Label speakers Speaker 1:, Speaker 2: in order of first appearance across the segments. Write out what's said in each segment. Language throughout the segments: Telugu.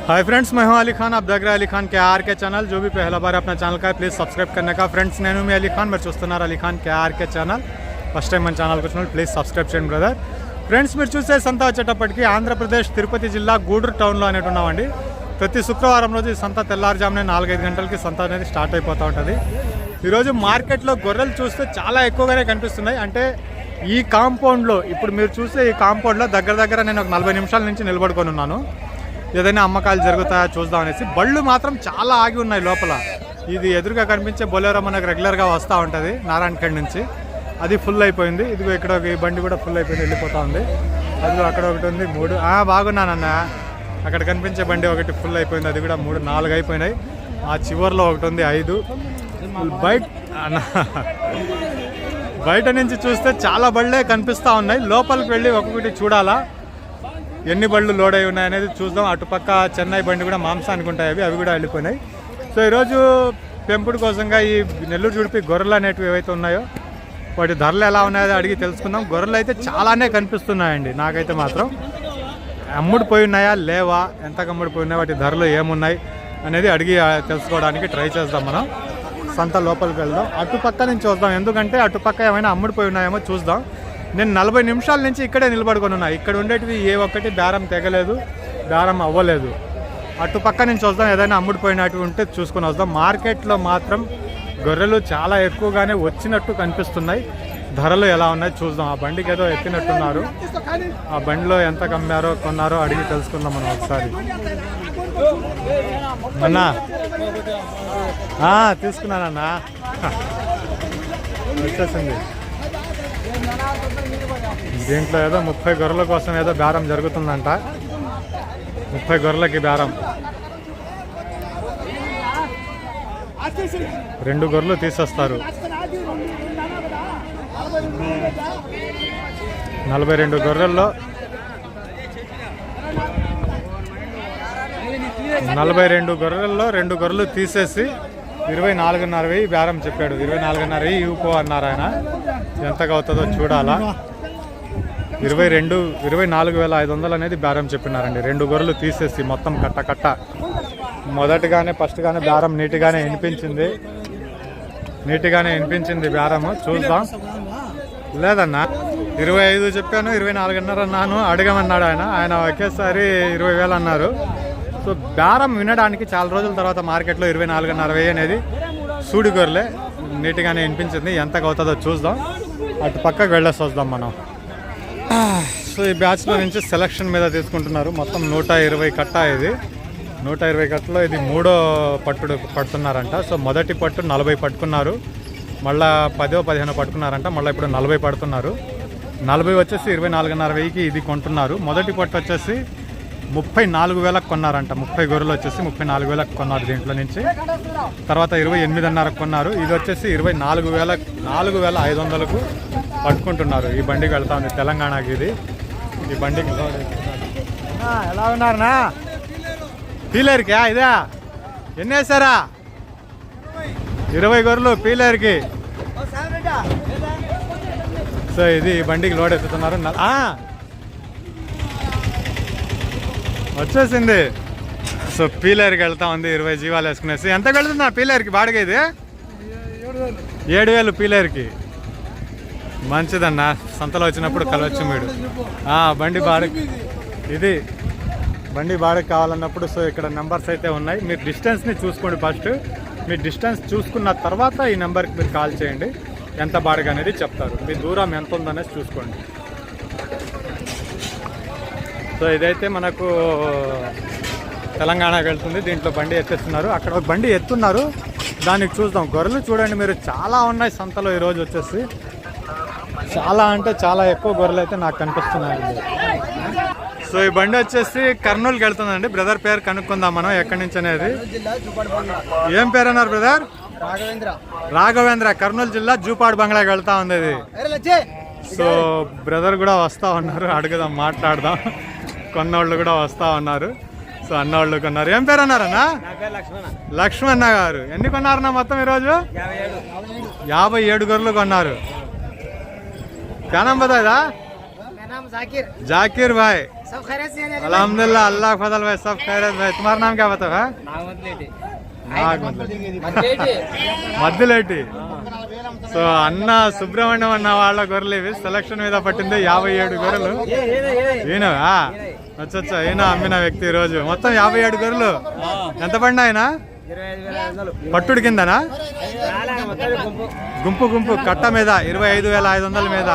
Speaker 1: हाय फ्रेंड्स मैं हूं अली खान आप देख रहे हैं अली खान के आर के चैनल जो भी पहला बार अपना चैनल का है प्लीज़ सब्सक्राइब करने का फ्रेंड्स నేను మీ అలీ ఖాన్ మీరు చూస్తున్నారు Ali Khan KR K channel first time మన ఛానల్కి వచ్చిన ప్లీజ్ సబ్స్క్రైబ్ చేయండి బ్రదర్ ఫ్రెండ్స్ మీరు చూసే సంత వచ్చేటప్పటికి ఆంధ్రప్రదేశ్ తిరుపతి జిల్లా గూడూరు టౌన్లో అనేటు ఉన్నామండి ప్రతి శుక్రవారం రోజు ఈ సంత తెల్లారుజామునే నాలుగైదు గంటలకి సంత అనేది స్టార్ట్ అయిపోతూ ఉంటుంది ఈరోజు మార్కెట్లో గొర్రెలు చూస్తే చాలా ఎక్కువగానే కనిపిస్తున్నాయి అంటే ఈ కాంపౌండ్లో ఇప్పుడు మీరు చూసే ఈ కాంపౌండ్లో దగ్గర దగ్గర నేను ఒక నలభై నిమిషాల నుంచి నిలబడుకొని ఉన్నాను ఏదైనా అమ్మకాలు జరుగుతాయా చూద్దాం అనేసి. బళ్ళు మాత్రం చాలా ఆగి ఉన్నాయి లోపల. ఇది ఎదురుగా కనిపించే బొలేరో మనకు రెగ్యులర్గా వస్తూ ఉంటుంది నారాయణఖండ్ నుంచి. అది ఫుల్ అయిపోయింది. ఇదిగో ఇక్కడ ఒక ఈ బండి కూడా ఫుల్ అయిపోయింది వెళ్ళిపోతా ఉంది. అదిగో అక్కడ ఒకటి ఉంది మూడు. బాగున్నానన్న. అక్కడ కనిపించే బండి ఒకటి ఫుల్ అయిపోయింది అది కూడా మూడు నాలుగు అయిపోయినాయి. ఆ చివర్లో ఒకటి ఉంది ఐదు. బయట బయట నుంచి చూస్తే చాలా బళ్ళే కనిపిస్తూ ఉన్నాయి. లోపలికి వెళ్ళి ఒక్కొక్కటి చూడాలా? ఎన్ని బళ్ళు లోడ్ అయి ఉన్నాయనేది చూద్దాం. అటుపక్క చెన్నై బండి కూడా మాంసానికి ఉంటాయి అవి అవి కూడా వెళ్ళిపోయినాయి. సో ఈరోజు పెంపుడు కోసంగా ఈ నెల్లూరు జుడిపి గొర్రెలు అనేటివి ఏవైతే ఉన్నాయో వాటి ధరలు ఎలా ఉన్నాయో అడిగి తెలుసుకుందాం. గొర్రెలు అయితే చాలానే కనిపిస్తున్నాయండి నాకైతే మాత్రం. అమ్ముడిపోయి ఉన్నాయా? లేవా? ఎంత అమ్ముడిపోయి ఉన్నాయా? వాటి ధరలు ఏమున్నాయి అనేది అడిగి తెలుసుకోవడానికి ట్రై చేద్దాం మనం. సంత లోపలికి వెళ్దాం. అటుపక్క నుంచి చూద్దాం. ఎందుకంటే అటుపక్క ఏమైనా అమ్ముడిపోయి ఉన్నాయేమో చూద్దాం. నేను నలభై నిమిషాల నుంచి ఇక్కడే నిలబడుకొని ఉన్నా ఇక్కడ ఉండేటివి ఏ ఒక్కటి బేరం తెగలేదు బేరం అవ్వలేదు. అటుపక్క నుంచి వద్దాం ఏదైనా అమ్ముడిపోయినట్టు ఉంటే చూసుకొని వద్దాం మార్కెట్లో మాత్రం గొర్రెలు చాలా ఎక్కువగానే వచ్చినట్టు కనిపిస్తున్నాయి. ధరలు ఎలా ఉన్నాయి చూద్దాం. ఆ బండికి ఏదో ఎక్కినట్టున్నారు ఆ బండిలో ఎంత కమ్మారో కొన్నారో అడిగి తెలుసుకుందాం మనం ఒకసారి. అన్నా. తీసుకున్నానన్నా. వచ్చేసింది. దీంట్లో ఏదో ముప్పై గొర్రెల కోసం ఏదో బేరం జరుగుతుందంట. ముప్పై గొర్రెలకి బేరం. రెండు గొర్రెలు తీసేస్తారు. నలభై రెండు గొర్రెల్లో నలభై రెండు గొర్రెల్లో రెండు గొర్రెలు తీసేసి ఇరవై నాలుగున్నర వెయ్యి బేరం చెప్పాడు. ఇరవై నాలుగున్నర వెయ్యి ఇవ్వుకో అన్నారు ఆయన. ఎంతగా అవుతుందో చూడాలా. ఇరవై రెండు ఇరవై నాలుగు వేల ఐదు వందలు అనేది బేరం చెప్పినారండి. రెండు గొర్రెలు తీసేసి మొత్తం కట్ట కట్ట. మొదటిగానే ఫస్ట్గానే బేరం నీట్గానే వినిపించింది. నీట్గానే వినిపించింది బేరము. చూద్దాం. లేదన్నా ఇరవై ఐదు చెప్పాను ఇరవై నాలుగున్నర అన్నాను. అడగమన్నాడు ఆయన. ఆయన ఒకేసారి ఇరవై వేలు అన్నారు. సో బేరం వినడానికి చాలా రోజుల తర్వాత మార్కెట్లో ఇరవై నాలుగున్నర వెయ్యి అనేది సూడి గొర్రెలే నీట్గానే వినిపించింది. ఎంతకు అవుతుందో చూద్దాం. అటు పక్కకు వెళ్ళేసి వద్దాం మనం. సో ఈ బ్యాచ్లో నుంచి సెలక్షన్ మీద తీసుకుంటున్నారు. మొత్తం నూట ఇరవై కట్ట ఇది. నూట ఇరవై కట్టలో ఇది మూడో పట్టుడు పడుతున్నారంట. సో మొదటి పట్టు నలభై పట్టుకున్నారు. మళ్ళా పదో పదిహేను పట్టుకున్నారంట. మళ్ళీ ఇప్పుడు నలభై పడుతున్నారు. నలభై వచ్చేసి ఇరవై నాలుగున్నర వెయ్యికి ఇది కొంటున్నారు. మొదటి పట్టు వచ్చేసి ముప్పై నాలుగు వేలకు కొన్నారంట. ముప్పై గొర్రెలు వచ్చేసి ముప్పై నాలుగు వేలకు కొన్నారు దీంట్లో నుంచి. తర్వాత ఇరవై ఎనిమిదిన్నరకు కొన్నారు. ఇది వచ్చేసి ఇరవై నాలుగు వేల నాలుగు వేల ఐదు వందలకు పట్టుకుంటున్నారు. ఈ బండికి వెళ్తా ఉంది తెలంగాణకి ఇది ఈ బండికి ఎలా ఉన్నారనా? పీలేరుకా ఇదా? ఎన్ని వేసారా ఇరవై గొర్రెలు పీలేరుకి. సో ఇది ఈ బండికి లోడ్ ఎత్తుతున్నారు. వచ్చేసింది. సో పీలేరుకి వెళ్తా ఉంది. ఇరవై జీవాలు వేసుకునేసి. ఎంత వెళ్తుందా పీలేరుకి బాడిగా ఇది? ఏడు వేలు పీలేరుకి. మంచిదన్న. సంతలో వచ్చినప్పుడు కలవచ్చు మీరు. బండి బాడక్ ఇది. బండి బాడకి కావాలన్నప్పుడు సో ఇక్కడ నెంబర్స్ అయితే ఉన్నాయి. మీరు డిస్టెన్స్ని చూసుకోండి ఫస్ట్. మీ డిస్టెన్స్ చూసుకున్న తర్వాత ఈ నెంబర్కి మీరు కాల్ చేయండి. ఎంత బాడగ అనేది చెప్తారు. మీ దూరం ఎంత ఉందనేసి చూసుకోండి. సో ఇదైతే మనకు తెలంగాణకి వెళ్తుంది. దీంట్లో బండి ఎత్తేస్తున్నారు. అక్కడ ఒక బండి ఎత్తున్నారు. దానికి చూద్దాం. గొర్రెలు చూడండి మీరు. చాలా ఉన్నాయి సంతలో ఈరోజు వచ్చేసి. చాలా అంటే చాలా ఎక్కువ గొర్రెలు అయితే నాకు కనిపిస్తున్నాయండి. సో ఈ బండి వచ్చేసి కర్నూలుకి వెళ్తుందండి. బ్రదర్ పేరు కనుక్కుందాం మనం ఎక్కడి నుంచి అనేది. ఏం పేరు అన్నారు బ్రదర్?
Speaker 2: రాఘవేంద్ర.
Speaker 1: రాఘవేంద్ర కర్నూలు జిల్లా జూపాడు బంగ్లాకి వెళ్తా ఉంది ఇది. సో బ్రదర్ కూడా వస్తా ఉన్నారు. అడుగుదాం మాట్లాడదాం. కొన్నోళ్ళు కూడా వస్తా ఉన్నారు. సో అన్నోళ్ళు కొన్నారు. ఏం పేరు అన్నారన్నా
Speaker 2: నా పేరు లక్ష్మణ
Speaker 1: గారు. ఎన్ని కొన్నారన్నా మొత్తం ఈరోజు?
Speaker 2: యాభై ఏడు
Speaker 1: గొర్రెలు కొన్నారు. क्या బతాయిదా
Speaker 2: मेरा नाम जाकिर
Speaker 1: जाकिर भाई
Speaker 2: सब खैरियत से हैं
Speaker 1: अल्हम्दुलिल्लाह अल्लाह फजल भाई सब खैरियत भाई तुम्हारा नाम क्या बताओ है మధ్యలేటి సో అన్న సుబ్రహ్మణ్యం అన్న వాళ్ళ గొర్రెలు ఇవి సెలక్షన్ మీద పట్టింది యాభై ఏడు గొర్రెలు ఈయనవా అచ్చచ్చా ఈయన అమ్మిన వ్యక్తి ఈ రోజు మొత్తం యాభై ఏడు గొర్రెలు ఎంత పడినా పట్టుడు కిందనా?
Speaker 2: గుంపు
Speaker 1: గుంపు కట్ట మీద ఇరవై ఐదు వేల ఐదు వందల మీద.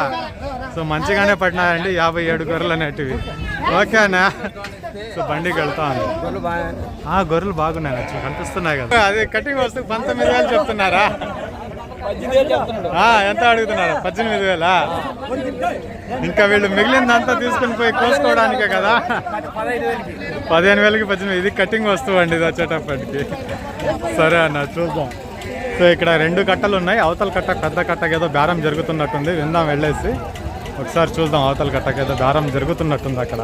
Speaker 1: సో మంచిగానే పట్టినారండి యాభై ఏడు గొర్రెలు అనేటివి. ఓకేనా సో బండికి వెళ్తాను
Speaker 2: గొర్రెలు
Speaker 1: బాగున్నాయి కనిపిస్తున్నాయి కదా. అది కటింగ్ వస్తూ పంతొమ్మిది వేలు చెప్తున్నారా? ఎంత అడుగుతున్నారు పద్దెనిమిది వేలా? ఇంకా వీళ్ళు మిగిలిందంతా తీసుకుని పోయి కోసుకోవడానికే కదా? పదిహేను వేలకి పద్దెనిమిది ఇది కటింగ్ వస్తువు అండి ఇది వచ్చేటప్పటికి. సరే అన్న చూద్దాం. సో ఇక్కడ రెండు కట్టలు ఉన్నాయి. అవతల కట్ట పెద్ద కట్టకేదో బేరం జరుగుతున్నట్టుంది. విందాం వెళ్ళేసి. ఒకసారి చూద్దాం అవతల కట్టకేదో బేరం జరుగుతున్నట్టుంది అక్కడ.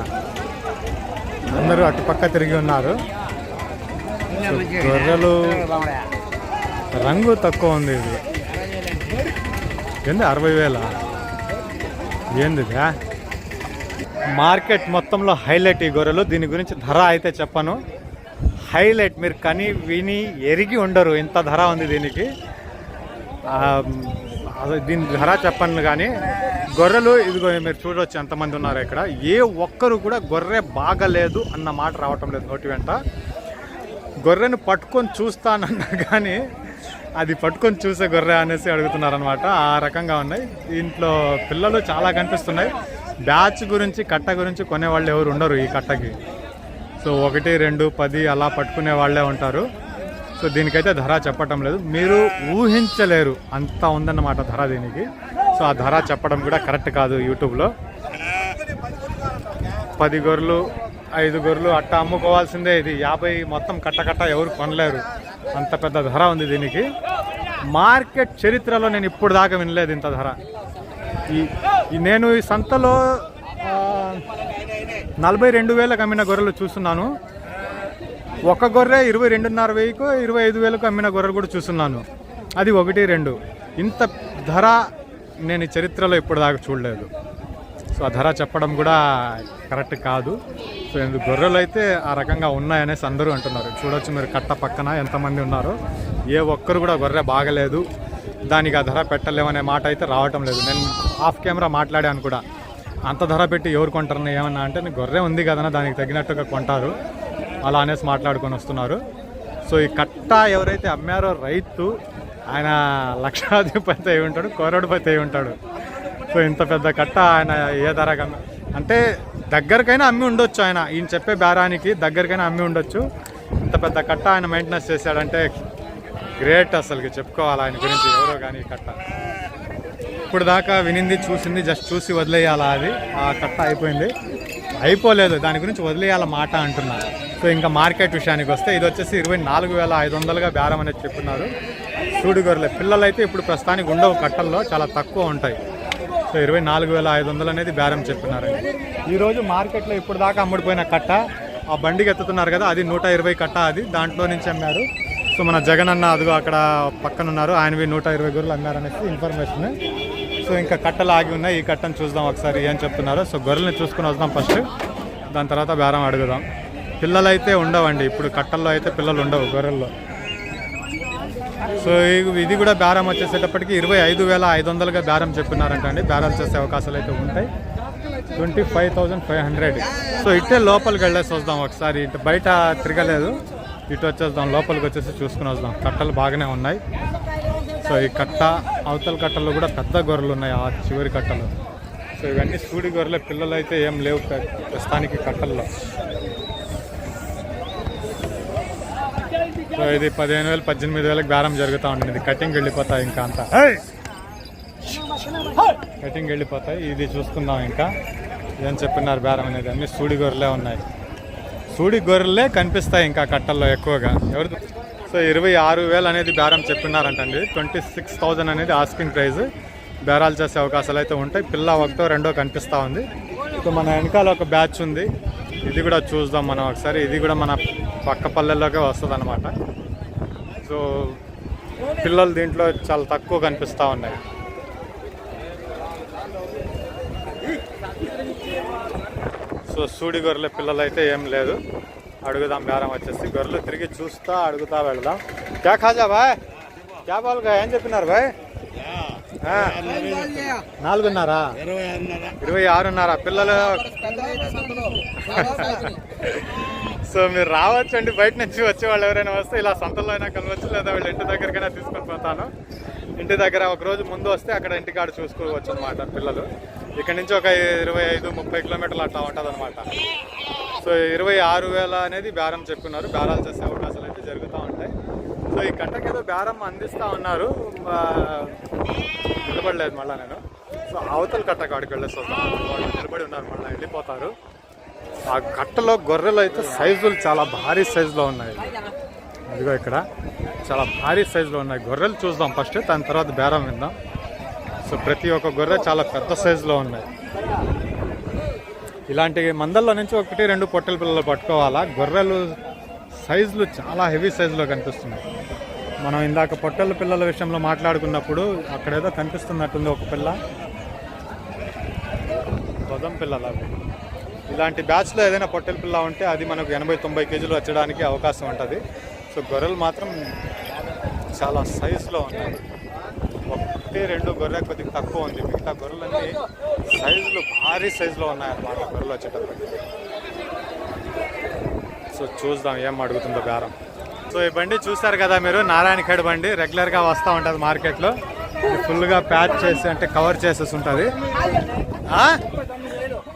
Speaker 1: అందరూ అటు పక్క తిరిగి ఉన్నారు. గొర్రెలు రంగు తక్కువ ఉంది ఇది. ఏంది అరవై వేల. ఏంది మార్కెట్ మొత్తంలో హైలైట్ ఈ గొర్రెలు. దీని గురించి ధర అయితే చెప్పను. హైలైట్ మీరు కని విని ఎరిగి ఉండరు. ఇంత ధర ఉంది దీనికి. అదే దీని ధర చెప్పను కానీ గొర్రెలు ఇదిగో మీరు చూడవచ్చు ఎంతమంది ఉన్నారు ఇక్కడ. ఏ ఒక్కరు కూడా గొర్రె బాగలేదు అన్న మాట రావటం లేదు నోటి వెంట. గొర్రెను పట్టుకొని చూస్తానన్నా కానీ అది పట్టుకొని చూసే గొర్రె అనేసి అడుగుతున్నారనమాట ఆ రకంగా ఉన్నాయి. దీంట్లో పిల్లలు చాలా కనిపిస్తున్నాయి. బ్యాచ్ గురించి కట్ట గురించి కొనేవాళ్ళు ఎవరు ఉండరు ఈ కట్టకి. సో ఒకటి రెండు పది అలా పట్టుకునే వాళ్ళే ఉంటారు. సో దీనికైతే ధర చెప్పటం లేదు. మీరు ఊహించలేరు అంత ఉందన్నమాట ధర దీనికి. సో ఆ ధర చెప్పడం కూడా కరెక్ట్ కాదు యూట్యూబ్లో. పది గొర్రెలు ఐదు గొర్రెలు అట్ట అమ్ముకోవాల్సిందే ఇది. యాభై మొత్తం కట్టకట్ట ఎవరు కొనలేరు. అంత పెద్ద ధర ఉంది దీనికి. మార్కెట్ చరిత్రలో నేను ఇప్పుడు దాకా వినలేదు ఇంత ధర. ఈ ఈ నేను ఈ సంతలో నలభై రెండు వేలకు అమ్మిన గొర్రెలు చూస్తున్నాను. ఒక గొర్రె ఇరవై రెండున్నర వెయ్యికో ఇరవై ఐదు వేలకు అమ్మిన గొర్రెలు కూడా చూస్తున్నాను. అది ఒకటి రెండు. ఇంత ధర నేను చరిత్రలో ఇప్పుడు దాకా చూడలేదు. సో ఆ ధర చెప్పడం కూడా కరెక్ట్ కాదు. సో ఎందుకు గొర్రెలు అయితే ఆ రకంగా ఉన్నాయనేసి అందరూ అంటున్నారు. చూడొచ్చు మీరు కట్ట పక్కన ఎంతమంది ఉన్నారో. ఏ ఒక్కరు కూడా గొర్రె బాగలేదు. దానికి ఆ ధర పెట్టలేమనే మాట అయితే రావటం లేదు. నేను ఆఫ్ కెమెరా మాట్లాడాను కూడా. అంత ధర పెట్టి ఎవరు కొంటారని ఏమన్నా అంటే గొర్రె ఉంది కదన్నా దానికి తగినట్టుగా కొంటారు. అలా అనేసి మాట్లాడుకొని వస్తున్నారు. సో ఈ కట్ట ఎవరైతే అమ్మారో రైతు ఆయన లక్షాధిపతి అయి ఉంటాడు కోరడిపతి అయి ఉంటాడు. సో ఇంత పెద్ద కట్ట ఆయన ఏ ధరగా అంటే దగ్గరకైనా అమ్మి ఉండొచ్చు ఆయన. ఈయన చెప్పే బేరానికి దగ్గరకైనా అమ్మి ఉండొచ్చు. ఇంత పెద్ద కట్ట ఆయన మెయింటెనెన్స్ చేశాడంటే గ్రేట్ అసలుకి చెప్పుకోవాలి ఆయన గురించి. ఎవరో కానీ కట్ట. ఇప్పుడు దాకా వినింది చూసింది జస్ట్ చూసి వదిలేయాలా అది? ఆ కట్ట అయిపోయింది. అయిపోలేదు. దాని గురించి వదిలేయాల మాట అంటున్నారు సో ఇంకా మార్కెట్ విషయానికి వస్తే ఇది వచ్చేసి ఇరవై నాలుగు వేల ఐదు వందలుగా బేరం అనేది చెప్తున్నారు. చూడు గొర్రెలు పిల్లలు అయితే ఇప్పుడు ప్రస్తుతానికి ఉండవు కట్టల్లో. చాలా తక్కువ ఉంటాయి. సో ఇరవై నాలుగు వేల ఐదు వందలు అనేది బేరం చెప్పినారండి ఈరోజు మార్కెట్లో ఇప్పుడు దాకా అమ్ముడిపోయిన కట్ట ఆ బండికి ఎత్తుతున్నారు కదా అది నూట ఇరవై కట్ట అది దాంట్లో నుంచి అమ్మారు. సో మన జగన్ అన్న అదిగో అక్కడ పక్కన ఉన్నారు ఆయనవి నూట ఇరవై గొర్రెలు అమ్మారనేసి ఇన్ఫర్మేషన్ సో ఇంకా కట్టలు ఆగి ఉన్నాయి ఈ కట్టను చూద్దాం ఒకసారి ఏం చెప్తున్నారు. సో గొర్రెల్ని చూసుకుని వద్దాం ఫస్ట్. దాని తర్వాత బేరం అడుగుదాం. పిల్లలు అయితే ఉండవండి ఇప్పుడు కట్టల్లో అయితే పిల్లలు ఉండవు గొర్రెల్లో. సో ఇది కూడా బేరం వచ్చేసేటప్పటికి ఇరవై ఐదు వేల ఐదు వందలుగా బేరం చెప్పినారంట అండి. బేరాలు చేసే అవకాశాలు అయితే ఉంటాయి. Twenty five thousand five hundred so ఇట్టే లోపలికి వెళ్ళేసి వద్దాం ఒకసారి. ఇటు బయట తిరగలేదు. ఇటు వచ్చేద్దాం లోపలికి వచ్చేసి చూసుకుని వద్దాం కట్టలు బాగానే ఉన్నాయి. సో ఈ కట్ట అవతల కట్టలు కూడా పెద్ద గొర్రెలు ఉన్నాయి. ఆ చివరి కట్టలు. సో ఇవన్నీ సూడి గొర్రెల. పిల్లలు అయితే ఏం లేవు ప్ర- ప్రస్తుతానికి కట్టల్లో. సో ఇది పదిహేను వేలు పద్దెనిమిది వేలకు బేరం జరుగుతూ ఉంటుంది కటింగ్ వెళ్ళిపోతాయి ఇంకా అంతా. కటింగ్ వెళ్ళిపోతాయి. ఇది చూసుకుందాం ఇంకా. ఏం చెప్పినారు బేరం అనేది? అన్ని సూడి గొర్రెలే ఉన్నాయి. సూడి గొర్రెలే కనిపిస్తాయి ఇంకా కట్టల్లో ఎక్కువగా. ఎవరు సో ఇరవై ఆరు వేలు అనేది బేరం చెప్పినారంటండి. ట్వంటీ సిక్స్ థౌజండ్ అనేది ఆస్కింగ్ ప్రైస్ బేరాలు చేసే అవకాశాలు అయితే ఉంటాయి. పిల్ల ఒకటో రెండో కనిపిస్తూ ఉంది. సో మన వెనకాల ఒక బ్యాచ్ ఉంది. ఇది కూడా చూద్దాం మనం ఒకసారి. ఇది కూడా మన పక్క పల్లెల్లోకే వస్తుంది అనమాట సో పిల్లలు దీంట్లో చాలా తక్కువ కనిపిస్తూ ఉన్నాయి. సో సూడి గొర్రెల పిల్లలు అయితే ఏం లేదు. అడుగుదాం బేరం వచ్చేసి. గొర్రెలు తిరిగి చూస్తా అడుగుతా వెళదాం. క్యా ఖాజా బాయ్ క్యా బాల్గా ఏం చెప్పినారు బాయ్ నాలుగున్నారా? ఇరవై ఆరున్నారా. పిల్లలు సో మీరు రావచ్చండి బయట నుంచి వచ్చే వాళ్ళు ఎవరైనా వస్తే ఇలా సంతల్లో అయినా కలవచ్చు లేదా వీళ్ళ ఇంటి దగ్గరికైనా తీసుకొని పోతాను. ఇంటి దగ్గర ఒక రోజు ముందు వస్తే అక్కడ ఇంటికాడ చూసుకోవచ్చు అనమాట పిల్లలు. ఇక్కడ నుంచి ఒక ఇరవై ఐదు ముప్పై కిలోమీటర్లు అట్లా ఉంటుంది అనమాట సో ఇరవై ఆరు వేల అనేది బేరం చెప్పుకున్నారు బేరాలు చేసే అవకాశాలు అయితే జరుగుతూ ఉంటాయి. సో ఈ గంటకి ఏదో బేరం అందిస్తూ ఉన్నారు నిలబడలేదు మళ్ళీ నేను. సో అవతల కట్ట కాడికి వెళ్ళేసి వస్తాను వాళ్ళు నిలబడి ఉన్నారు మళ్ళీ వెళ్ళిపోతారు. ఆ కట్టలో గొర్రెలు అయితే సైజులు చాలా భారీ సైజులో ఉన్నాయి. అదిగో ఇక్కడ. చాలా భారీ సైజులో ఉన్నాయి. గొర్రెలు చూద్దాం ఫస్ట్ దాని తర్వాత బేరం విందాం. సో ప్రతి ఒక్క గొర్రె చాలా పెద్ద సైజులో ఉన్నాయి. ఇలాంటి మందల్లో నుంచి ఒకటి రెండు పొట్టెల పిల్లలు పట్టుకోవాలా? గొర్రెలు సైజులు చాలా హెవీ సైజులో కనిపిస్తున్నాయి. మనం ఇందాక పొట్టెల పిల్లల విషయంలో మాట్లాడుకున్నప్పుడు అక్కడేదో కనిపిస్తున్నట్టుంది ఒక పిల్ల. గొదం పిల్లలు అవి ఇలాంటి బ్యాచ్లో ఏదైనా పొట్టెల పిల్ల ఉంటే అది మనకు ఎనభై తొంభై కేజీలు వచ్చడానికి అవకాశం ఉంటుంది. సో గొర్రెలు మాత్రం చాలా సైజులో ఉన్నాయి ఒకటి రెండు గొర్రె కొద్దిగా తక్కువ ఉంది. మిగతా గొర్రెలన్నీ సైజులు భారీ సైజులో ఉన్నాయన్నమాట గొర్రెలు వచ్చేటప్పటికి. సో చూద్దాం ఏం అడుగుతుందో బేరం. సో ఈ బండి చూస్తారు కదా మీరు? నారాయణఖేడ్ బండి. రెగ్యులర్గా వస్తూ ఉంటుంది మార్కెట్లో. ఫుల్గా ప్యాక్ చేసి అంటే కవర్ చేసేసి ఉంటుంది.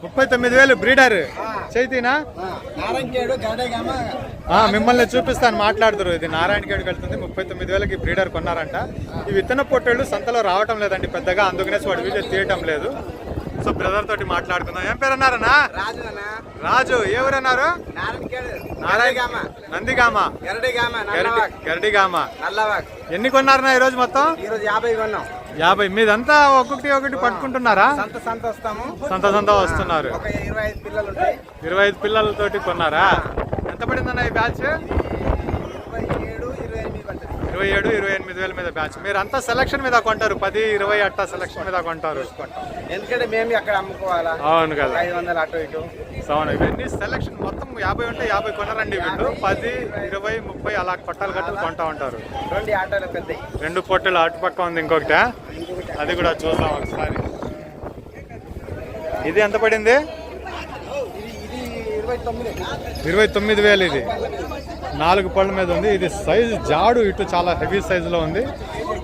Speaker 1: ముప్పై తొమ్మిది వేలు బ్రీడర్. చైతీనా? మిమ్మల్ని చూపిస్తాను మాట్లాడుతురు. ఇది నారాయణఖేడ్కి వెళ్తుంది ముప్పై తొమ్మిది వేలకి బ్రీడర్ కొన్నారంట. ఈ విత్తన పొట్టేళ్ళు సంతలో రావటం లేదండి పెద్దగా అందుకనేసి వాడు వీడియో తీయటం లేదు. సో బ్రదర్ తోటి మాట్లాడుకుందాం. ఏం పేరు అన్నారన్నా
Speaker 2: రాజు అన్న
Speaker 1: రాజు ఎవరన్నారు
Speaker 2: నారాయణకేడు
Speaker 1: నారాయణ నందిగామ
Speaker 2: గరడిగామ
Speaker 1: గరడిగామ ఎన్ని కొన్నారన్నా ఈ రోజు మొత్తం?
Speaker 2: ఈ రోజు యాభై కొన్నాం.
Speaker 1: యాభై మీదంతా ఒక్కొక్కటి ఒకటి పట్టుకుంటున్నారా?
Speaker 2: సంత సంత వస్తాము.
Speaker 1: సంత సంత వస్తున్నారు.
Speaker 2: ఒక ఇరవై ఐదు పిల్లలు
Speaker 1: ఇరవై ఐదు పిల్లలతోటి కొన్నారా? ఎంత పడిందన్న ఈ బ్యాచ్
Speaker 2: ఇరవై ఏడు ఇరవై ఎనిమిది పడుతుంది
Speaker 1: ఇరవై ఏడు ఇరవై ఎనిమిది వేల మీద బ్యాచ్ మీరు అంతా సెలక్షన్ మీద కొంటారు. పది ఇరవై అట్టా సెలక్షన్ మీద కొంటారు.
Speaker 2: ఎందుకంటే మేము అక్కడ అమ్ముకోవాలా?
Speaker 1: అవును కదా.
Speaker 2: ఐదు వందలు అటు ఇటు.
Speaker 1: అవును. ఇవన్నీ సెలక్షన్ మొత్తం యాభై ఉంటే యాభై కొనరండి వీళ్ళు. పది ఇరవై ముప్పై అలా కొట్టాలు కట్టలు కొంటా ఉంటారు.
Speaker 2: రెండు ఆటోలు పెద్దవి
Speaker 1: రెండు పొట్టెలు అటుపక్క ఉంది ఇంకొకటి అది కూడా చూద్దాం ఒకసారి. ఇది ఎంత పడింది?
Speaker 2: ఇరవై తొమ్మిది
Speaker 1: వేలు ఇది. నాలుగు పళ్ళ మీద ఉంది. ఇది సైజు జాడు ఇటు చాలా హెవీ సైజులో ఉంది.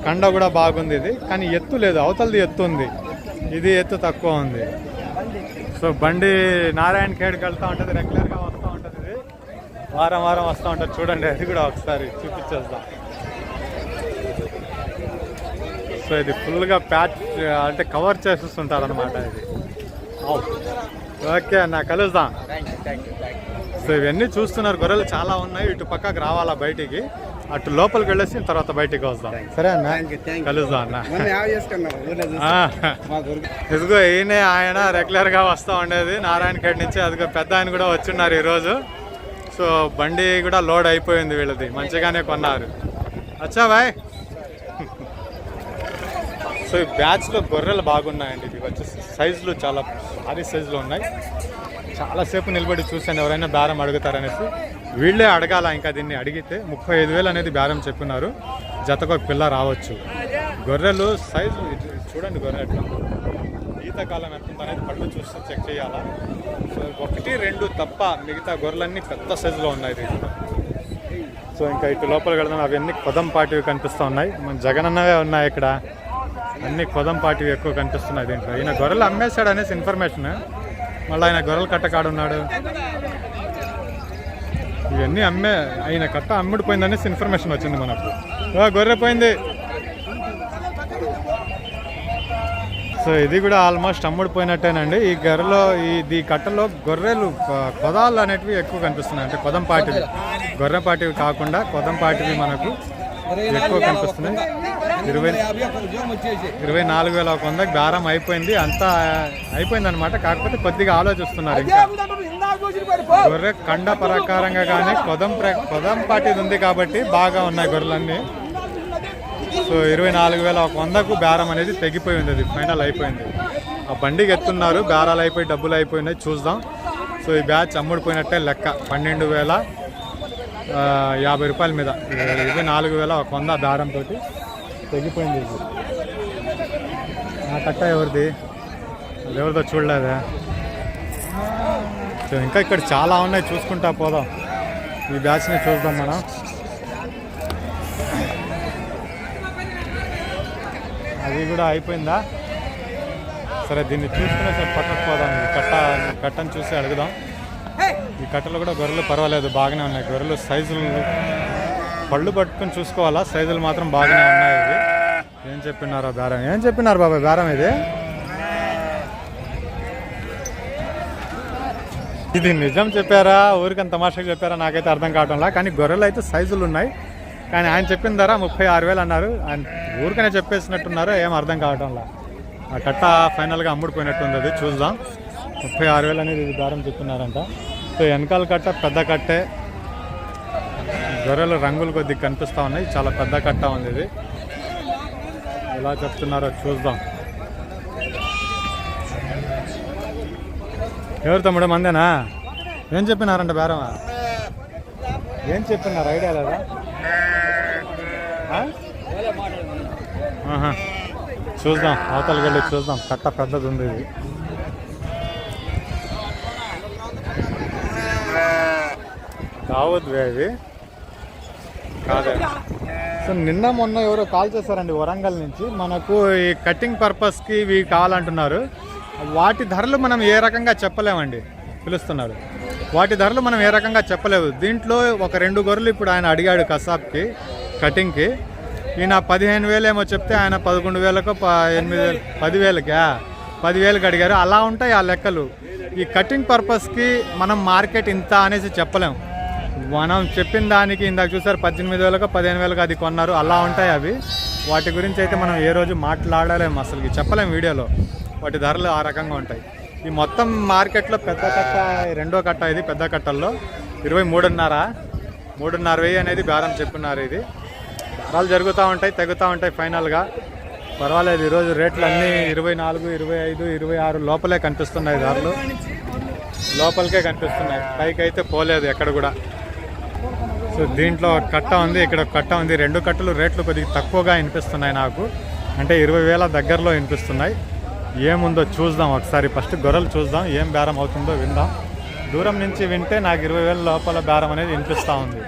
Speaker 1: కండ కూడా బాగుంది ఇది. కానీ ఎత్తు లేదు. అవతలది ఎత్తు ఉంది. ఇది ఎత్తు తక్కువ ఉంది. సో బండి నారాయణ ఖేడ్కి వెళ్తూ ఉంటుంది. రెగ్యులర్గా వస్తూ ఉంటుంది ఇది. వారం వారం వస్తూ ఉంటుంది. చూడండి అది కూడా ఒకసారి చూపించేద్దాం. సో ఇది ఫుల్గా ప్యాచ్ అంటే కవర్ చేసేస్తుంటారు అనమాట ఇది. ఓకే అన్న కలుద్దాం.
Speaker 2: Thank you thank you thank you
Speaker 1: so ఇవన్నీ చూస్తున్నారు గొర్రెలు. చాలా ఉన్నాయి. ఇటు పక్కకు రావాలా బయటికి? అటు లోపలికి వెళ్ళేసి తర్వాత బయటికి వస్తాం. సరే అన్న? కలుద్దాం అన్న. ఇదిగో ఈయనే ఆయన రెగ్యులర్గా వస్తూ ఉండేది. నారాయణఖేడ్ నుంచి అదిగో పెద్ద ఆయన కూడా వచ్చున్నారు ఈరోజు. సో బండి కూడా లోడ్ అయిపోయింది వీళ్ళది. మంచిగానే కొన్నారు. అచ్చా బాయ్. సో ఈ బ్యాచ్లో గొర్రెలు బాగున్నాయండి. ఇవి వచ్చేసి సైజులు చాలా భారీ సైజులో ఉన్నాయి. చాలాసేపు నిలబడి చూశాను ఎవరైనా బేరం అడుగుతారనేసి. వీళ్ళే అడగాల ఇంకా దీన్ని అడిగితే ముప్పై ఐదు వేలు అనేది బేరం చెప్పినారు. జతకు ఒక పిల్ల రావచ్చు. గొర్రెలు సైజు చూడండి గొర్రె ఎట్లా ఈతకాలం ఎంత అనేది పళ్ళు చూసి చెక్ చేయాలా. సో ఒకటి రెండు తప్ప మిగతా గొర్రెలన్నీ పెద్ద సైజులో ఉన్నాయి దీంట్లో. సో ఇంకా ఇటు లోపలికి వెళ్దాం అవన్నీ కొదం పాటివి కనిపిస్తూ ఉన్నాయి. మన జగనన్నవే ఉన్నాయి ఇక్కడ. అన్ని కొదం పాటివి ఎక్కువ కనిపిస్తున్నాయి దీంట్లో. ఈయన గొర్రెలు అమ్మేశాడు అనేసి ఇన్ఫర్మేషన్ మళ్ళీ ఆయన గొర్రెలు కట్టకాడున్నాడు ఇవన్నీ అమ్మే ఆయన కట్ట అమ్ముడిపోయింది అనేసి ఇన్ఫర్మేషన్ వచ్చింది మనకు. గొర్రె పోయింది. సో ఇది కూడా ఆల్మోస్ట్ అమ్ముడిపోయినట్టేనండి ఈ గొర్రెలో ఈ కట్టలో గొర్రెలు కొదాలు అనేటివి ఎక్కువ కనిపిస్తున్నాయి. అంటే కొదంపాటివి గొర్రెపాటివి కాకుండా కొదంపాటివి మనకు ఎక్కువ కనిపిస్తున్నాయి. ఇరవై ఇరవై నాలుగు వేల ఒక వందకి దారం అయిపోయింది. అంతా అయిపోయింది అనమాట కాకపోతే కొద్దిగా ఆలోచిస్తున్నారు ఇంకా. గొర్రె కండ ప్రకారంగా కానీ కొదం ప్ర కొదం పాటిది ఉంది కాబట్టి బాగా ఉన్నాయి గొర్రెలన్నీ. సో ఇరవై నాలుగు వేల ఒక వందకు బేరం అనేది తెగిపోయింది అది. ఫైనల్ అయిపోయింది. ఆ బండికి ఎత్తున్నారు. బేరాలు అయిపోయి డబ్బులు అయిపోయినాయి. చూద్దాం. సో ఈ బ్యాచ్ అమ్ముడిపోయినట్టే లెక్క. పన్నెండు వేల యాభై రూపాయల మీద. ఇరవై నాలుగు వేల ఒక వంద దారంతో తెగిపోయింది. ఇది కట్ట ఎవరిది? అది ఎవరిదో చూడలేదా? సో ఇంకా ఇక్కడ చాలా ఉన్నాయి చూసుకుంటా పోదాం. ఈ బ్యాచ్ని చూద్దాం మనం. అది కూడా అయిపోయిందా? సరే దీన్ని చూసుకునే సరే పక్కకు పోదాం. ఈ కట్ట కట్టను చూసి అడుగుదాం. ఈ కట్టలు కూడా గొర్రెలు పర్వాలేదు బాగానే ఉన్నాయి. గొర్రెలు సైజులు పళ్ళు పట్టుకొని చూసుకోవాలా? సైజులు మాత్రం బాగానే ఉన్నాయి ఇది. ఏం చెప్పినారో బేరం ఏం చెప్పినారు బాబాయ్ బేరం ఇది? ఇది నిజం చెప్పారా? ఊరికి తమాషాగా చెప్పారా? నాకైతే అర్థం కావటంలా. కానీ గొర్రెలు అయితే సైజులు ఉన్నాయి. కానీ ఆయన చెప్పిన ధర ముప్పై ఆరు వేలు అన్నారు. ఆయన ఊరికనే చెప్పేసినట్టున్నారు ఏం అర్థం కావటంలా. ఆ కట్ట ఫైనల్గా అమ్ముడిపోయినట్టుంది అది. చూద్దాం. ముప్పై ఆరు వేలు అనేది ఇది దారం చెప్తున్నారంట సో వెనకాల కట్ట పెద్ద కట్టే. గొర్రెల రంగులు కొద్దిగా కనిపిస్తూ ఉన్నాయి. చాలా పెద్ద కట్ట ఉంది ఇది. ఎలా చెప్తున్నారో చూద్దాం. ఎవరు తమ్ముడు మందేనా ఏం చెప్పినారంట బేరమా ఏం చెప్పినారు? ఐడియా లేదా? చూద్దాం. అవతలకి వెళ్ళి చూద్దాం. కట్ట పెద్దది ఉంది ఇది. కావద్దు ఇది. సో నిన్న మొన్న ఎవరో కాల్ చేశారండి వరంగల్ నుంచి. మనకు ఈ కటింగ్ పర్పస్కి ఇవి కావాలంటున్నారు. వాటి ధరలు మనం ఏ రకంగా చెప్పలేమండి పిలుస్తున్నారు. వాటి ధరలు మనం ఏ రకంగా చెప్పలేవు. దీంట్లో ఒక రెండు గొర్రెలు ఇప్పుడు ఆయన అడిగాడు కసాబ్కి కటింగ్కి ఈయన పదిహేను వేలు ఏమో చెప్తే ఆయన పదకొండు వేలకు ప- ఎనిమిది వేలు పదివేలకా? పదివేలకు అడిగారు. అలా ఉంటాయి ఆ లెక్కలు. ఈ కటింగ్ పర్పస్కి మనం మార్కెట్ ఇంత అనేసి చెప్పలేం. మనం చెప్పిన దానికి ఇందాక చూసారు పద్దెనిమిది వేలకు పదిహేను వేలకు అది కొన్నారు. అలా ఉంటాయి అవి. వాటి గురించి అయితే మనం ఏ రోజు మాట్లాడలేము అసలు చెప్పలేం వీడియోలో. వాటి ధరలు ఆ రకంగా ఉంటాయి. ఈ మొత్తం మార్కెట్లో పెద్ద కట్ట రెండో కట్ట ఇది పెద్ద కట్టల్లో. ఇరవై మూడున్నర. మూడున్నర వెయ్యి అనేది బేరం చెప్పున్నారు ఇది. ధరలు జరుగుతూ ఉంటాయి తగ్గుతూ ఉంటాయి ఫైనల్గా. పర్వాలేదు ఈరోజు రేట్లు అన్నీ ఇరవై నాలుగు ఇరవై ఐదు ఇరవై ఆరు లోపలే కనిపిస్తున్నాయి ధరలు. లోపలికే కనిపిస్తున్నాయి. పైకి అయితే పోలేదు ఎక్కడ కూడా. సో దీంట్లో ఒక కట్ట ఉంది ఇక్కడ ఒక కట్ట ఉంది. రెండు కట్టలు రేట్లు కొద్దిగా తక్కువగా వినిపిస్తున్నాయి నాకు. అంటే ఇరవై వేల దగ్గరలో వినిపిస్తున్నాయి. ఏముందో చూద్దాం ఒకసారి. ఫస్ట్ గొర్రెలు చూద్దాం ఏం బేరం అవుతుందో విందాం. దూరం నుంచి వింటే నాకు ఇరవై వేల లోపల బేరం అనేది వినిపిస్తూ ఉంది.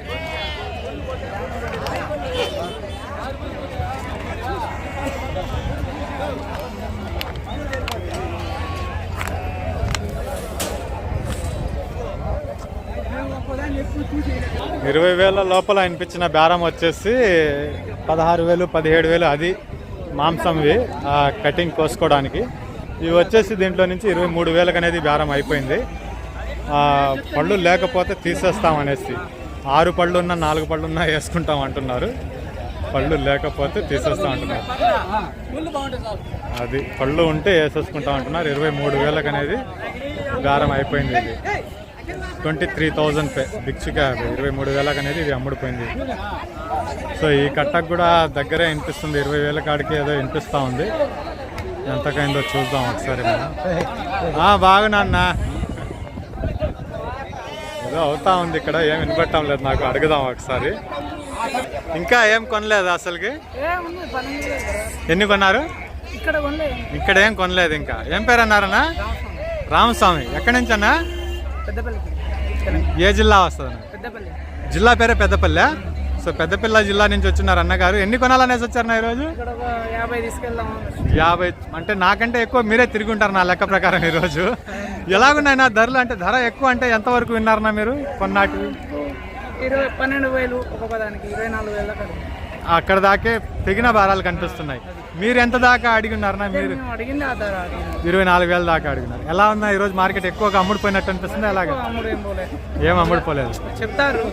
Speaker 1: ఇరవై వేల లోపల అనిపించిన బేరం వచ్చేసి పదహారు వేలు పదిహేడు వేలు అది మాంసంవి కటింగ్ కోసుకోవడానికి. ఇవి వచ్చేసి దీంట్లో నుంచి ఇరవై మూడు వేలకు అనేది బేరం అయిపోయింది. పళ్ళు లేకపోతే తీసేస్తాం అనేసి. ఆరు పళ్ళు ఉన్నా నాలుగు పళ్ళు ఉన్నా వేసుకుంటాం అంటున్నారు. పళ్ళు లేకపోతే తీసేస్తాం అంటున్నారు. అది పళ్ళు ఉంటే వేసేసుకుంటాం అంటున్నారు. ఇరవై మూడు వేలకు అనేది బేరం అయిపోయింది ఇది. ట్వంటీ త్రీ థౌజండ్ పే బిక్స్గా ఇరవై మూడు వేలకు అనేది ఇది అమ్ముడిపోయింది. సో ఈ కట్టకు కూడా దగ్గరే వినిపిస్తుంది. ఇరవై వేల కాడికి ఏదో వినిపిస్తూ ఉంది. ఎంతకైందో చూద్దాం ఒకసారి మనం. బాగున్నా అన్న ఏదో అవుతా ఉంది ఇక్కడ. ఏం వినపడటం లేదు నాకు. అడుగుదాం ఒకసారి. ఇంకా ఏం కొనలేదు అసలుకి. ఎన్ని కొన్నారు?
Speaker 3: ఇక్కడ
Speaker 1: ఏం కొనలేదు ఇంకా. ఏం పేరు అన్నారన్నా? రామస్వామి. ఎక్కడి నుంచి అన్నా ఏ జిల్లా వస్తుంది?
Speaker 3: పెద్దపల్లి.
Speaker 1: జిల్లా పేరే పెద్దపల్లె? సో పెద్దపల్లి జిల్లా నుంచి వచ్చినారు అన్నగారు. ఎన్ని కొనాలనేసి వచ్చారు ఈరోజు?
Speaker 3: యాభై
Speaker 1: అంటే నాకంటే ఎక్కువ మీరే తిరిగి ఉంటారు నా లెక్క ప్రకారం ఈరోజు. ఎలాగున్నాయి నా ధరలు అంటే ధర ఎక్కువ అంటే ఎంతవరకు విన్నారన్నా మీరు కొన్నాటివి
Speaker 3: ఇరవై పన్నెండు వేలు ఒక్కొక్క దానికి ఇరవై నాలుగు వేల
Speaker 1: అక్కడ దాకే తెగిన భారాలు కనిపిస్తున్నాయి. మీరు ఎంత దాకా అడిగి ఉన్నారన్నా మీరు
Speaker 3: అడిగింది
Speaker 1: ఇరవై నాలుగు వేల దాకా అడిగినారు ఎలా ఉందా ఈరోజు మార్కెట్ ఎక్కువగా అమ్ముడుపోయినట్టు అనిపిస్తుంది అలాగే?
Speaker 3: అమ్ముడు ఏం పోలేదు
Speaker 1: ఏం అమ్ముడుపోలేదు?
Speaker 3: చెప్తారు.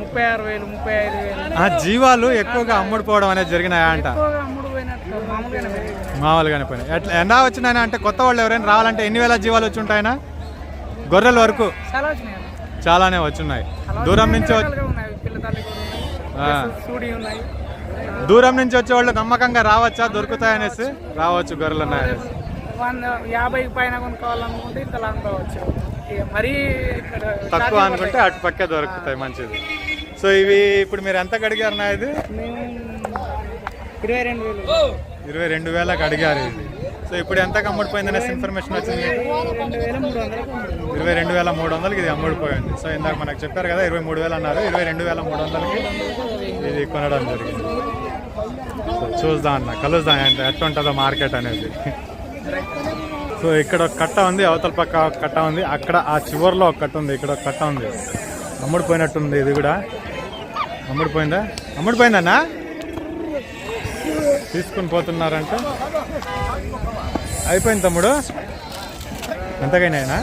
Speaker 3: ముప్పై ఆరు వేలు ముప్పై ఐదు వేలు.
Speaker 1: ఆ జీవాలు ఎక్కువగా అమ్ముడుపోవడం అనేది జరిగినాయా అంట?
Speaker 3: మామూలుగానే
Speaker 1: పోయినాయి. ఎట్లా ఎండా వచ్చినాయన అంటే కొత్త వాళ్ళు ఎవరైనా రావాలంటే ఎన్ని వేల జీవాలు వచ్చి ఉంటాయనా? గొర్రెల వరకు. చాలానే వచ్చున్నాయి దూరం నుంచి దూరం నుంచి వచ్చే వాళ్ళు నమ్మకంగా రావచ్చా? దొరుకుతాయనేసి? రావచ్చు గొర్రెలు ఉన్నాయనేసి
Speaker 3: వంద యాభైకి పైన కొనుక్కోవాలనుకుంటే ఇంత మరీ
Speaker 1: తక్కువ అనుకుంటే అటు పక్కే దొరుకుతాయి మంచిది. సో ఇవి ఇప్పుడు మీరు ఎంత అడిగారు నా ఇది?
Speaker 3: ఇరవై రెండు వేలు.
Speaker 1: ఇరవై రెండు వేలకు అడిగారు ఇది. సో ఇప్పుడు ఎంత అమ్ముడిపోయింది అనేసి ఇన్ఫర్మేషన్ వచ్చింది? ఇరవై రెండు వేల మూడు వందలకి ఇది అమ్ముడిపోయింది. సో ఇందాక మనకు చెప్పారు కదా ఇరవై మూడు వేలు అన్నారు. ఇరవై రెండు వేల మూడు వందలకి ఇది కొనడం జరిగింది. సో చూద్దాం అన్న కలుద్దాం. అంటే ఎట్లా ఉంటుందో మార్కెట్ అనేది. సో ఇక్కడ ఒక కట్ట ఉంది అవతల పక్క ఒక కట్ట ఉంది. అక్కడ ఆ చివర్లో ఒక కట్ట ఉంది ఇక్కడ ఒక కట్ట ఉంది. అమ్ముడిపోయినట్టుంది ఇది కూడా. అమ్ముడిపోయిందా? అమ్ముడిపోయిందన్నా? తీసుకుని పోతున్నారంటే? అయిపోయింది తమ్ముడు? ఎంతకైనా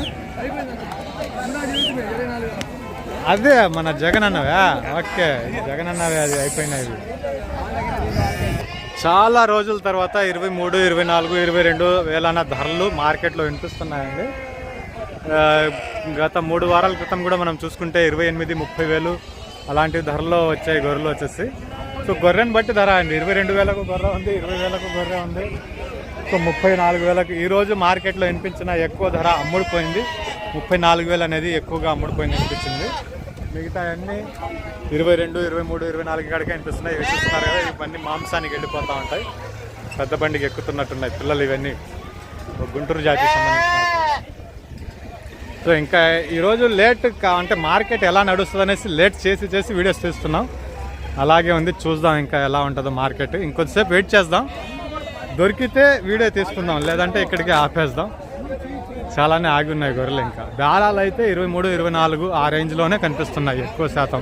Speaker 1: అదే మన జగన్ అన్నవా? ఓకే జగన్ అన్నవే అది అయిపోయినాయి. చాలా రోజుల తర్వాత ఇరవై మూడు ఇరవై నాలుగు ఇరవై రెండు వేలన్న ధరలు మార్కెట్లో వినిపిస్తున్నాయండి. గత మూడు వారాల క్రితం కూడా మనం చూసుకుంటే ఇరవై ఎనిమిది ముప్పై వేలు అలాంటి ధరలో వచ్చాయి గొర్రెలు వచ్చేసి. సో గొర్రెని బట్టి ధర అండి. ఇరవై రెండు వేలకు గొర్రె ఉంది ఇరవై వేలకు గొర్రె ఉంది. సో ముప్పై నాలుగు వేలకు ఈరోజు మార్కెట్లో వినిపించిన ఎక్కువ ధర అమ్ముడుపోయింది. ముప్పై నాలుగు వేలు అనేది ఎక్కువగా అమ్ముడుపోయింది అనిపించింది మిగతా అన్నీ ఇరవై రెండు ఇరవై మూడు ఇరవై నాలుగు కాడికే అనిపిస్తున్నాయి ఇవి చూస్తున్నారు కదా ఇవన్నీ మాంసానికి వెళ్ళిపోతూ ఉంటాయి. పెద్ద బండికి ఎక్కుతున్నట్టున్నాయి పిల్లలు ఇవన్నీ. గుంటూరు జాతికి సంబంధించిన సో ఇంకా ఈరోజు లేట్ కా- అంటే మార్కెట్ ఎలా నడుస్తుంది అనేసి లేట్ చేసి చేసి వీడియోస్ తీస్తున్నాం. అలాగే ఉంది చూద్దాం ఇంకా ఎలా ఉంటుందో మార్కెట్. ఇంకొద్దిసేపు వెయిట్ చేద్దాం. దొరికితే వీడియో తీసుకుందాం లేదంటే ఇక్కడికి ఆపేద్దాం. చాలానే ఆగి ఉన్నాయి గొర్రెలు ఇంకా. బేరాలు అయితే ఇరవై మూడు ఇరవై నాలుగు ఆ రేంజ్లోనే కనిపిస్తున్నాయి ఎక్కువ శాతం.